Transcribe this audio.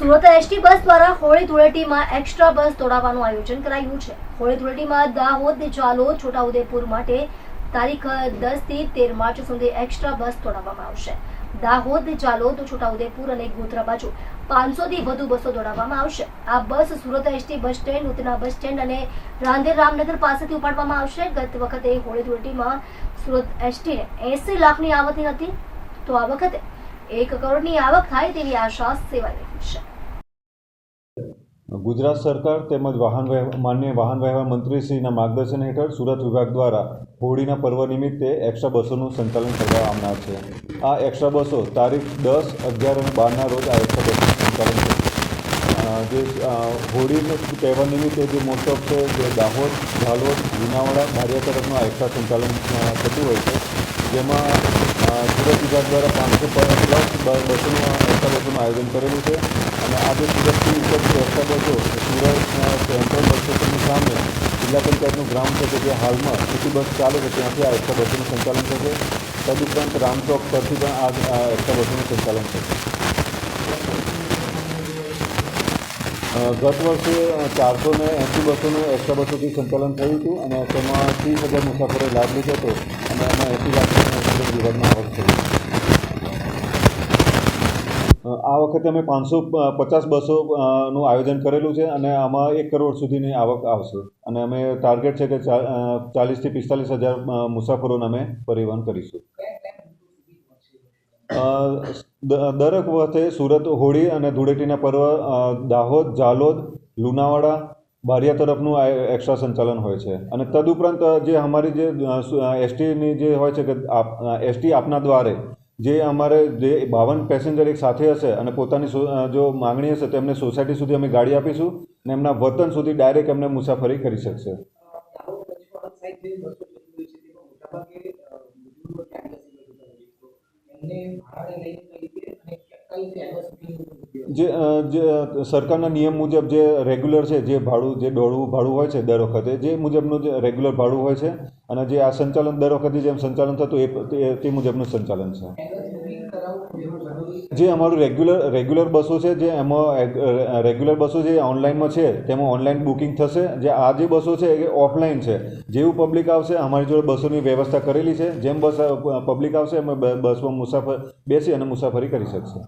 Surat ST બસ દ્વારા Holi ધૂળેટીમાં extra બસ દોડાવવાનું આયોજન કરાયું છે. હોળી ધૂળેટીમાં દાહોદ ચાલો છોટાઉદેપુર માટે તારીખ દસથી તેર માર્ચ સુધી એક્સ્ટ્રા બસ દોડાવવામાં આવશે. દાહોદ ચાલોદ છોટાઉદેપુર અને ગોધરા બાજુ પાંચસો થી વધુ બસો દોડાવવામાં આવશે. આ bus Surat ST bus stand, ઉતના bus stand અને રાંદેર રામનગર પાસેથી ઉપાડવામાં આવશે. ગત વખતે હોળી ધૂળેટીમાં સુરત એસટીને એસી લાખની આવક હતી. તો આ વખતે એક કરોડની આવક થાય તેવી આશા સેવાઈ રહી છે. ગુજરાત સરકાર તેમજ વાહન માન્ય વાહન વ્યવહાર મંત્રીશ્રીના માર્ગદર્શન હેઠળ સુરત વિભાગ દ્વારા હોળીના પર્વ નિમિત્તે એક્સ્ટ્રા બસોનું સંચાલન કરવામાં આવનાર છે. આ એક્સ્ટ્રા બસો તારીખ દસ, અગિયાર અને બારના રોજ આ એક્સ્ટ્રા બસનું સંચાલન છે જે હોળીનો તહેવાર નિમિત્તે જે મોટપ છે, જે દાહોદ, ઝાલોદ, લુણાવાડા બારિયા તરફનું આ એક્સ્ટ્રા સંચાલન થતું હોય છે. જેમાં સુરત વિભાગ દ્વારા પાંચસો પ્લસ બસોનું એક્સ્ટ્રા બસોનું આયોજન કરેલું છે. અને આજે સુરતથી ઉપરથી એક્સ્ટ્રા બસો સુરત સેન્ટ્રલ બસ સ્ટેશનની સામે જિલ્લા પંચાયતનું ગ્રાઉન્ડ છે કે જે હાલમાં સિટી બસ ચાલે છે, ત્યાંથી આ એક્સ્ટ્રા બસનું સંચાલન થશે. તદુપરાંત રામચોક પરથી પણ આ આ બસનું સંચાલન થશે. ગત વર્ષે ચારસો ને એંસી બસોનું એક્સ્ટ્રા બસોથી સંચાલન થયું હતું અને તેમાં ત્રીસ હજાર મુસાફરોએ લાભ લીધો હતો અને એમાં એંસી લાખ વિભાગમાં આવક થઈ. આ વખતે અમે પાંચસો પચાસ બસો નું આયોજન કરેલું છે અને આમાં એક કરોડ સુધીની આવક આવશે. અને અમે ટાર્ગેટ છે કે ચાલીસથી પિસ્તાલીસ હજાર મુસાફરોને અમે પરિવહન કરીશું. દરેક વખતે સુરત, હોળી અને ધૂળેટીના પર્વ દાહોદ જાલોદ લુણાવાડા, બારિયા તરફનું એક્સ્ટ્રા સંચાલન હોય છે. અને તદુપરાંત જે અમારી જે એસટીની જે હોય છે કે એસટી આપના દ્વારે જે અમારે જે બાવન પેસેન્જર એક સાથે હશે અને પોતાની જો માંગણી હશે તો એમને સોસાયટી સુધી અમે ગાડી આપીશું અને એમના વતન સુધી ડાયરેક્ટ એમને મુસાફરી કરી શકશે. એમને જે જે સરકારના નિયમ મુજબ જે રેગ્યુલર છે, જે ભાડું, જે દોડવું, ભાડું હોય છે દર વખતે, જે મુજબનું જે રેગ્યુલર ભાડું હોય છે અને જે આ સંચાલન દર વખતે જેમ સંચાલન થતું એ તે- મુજબનું સંચાલન છે. જે અમારું રેગ્યુલર રેગ્યુલર બસો છે, જે એમાં રેગ્યુલર બસો જે ઓનલાઈનમાં છે, તેમાં ઓનલાઈન બુકિંગ થશે. જે આ જે બસો છે એ ઓફલાઈન છે. જેવું પબ્લિક આવશે, અમારી જોડે બસોની વ્યવસ્થા કરેલી છે. જેમ બસ પબ્લિક આવશે એમાં બસમાં મુસાફર બેસી અને મુસાફરી કરી શકશે.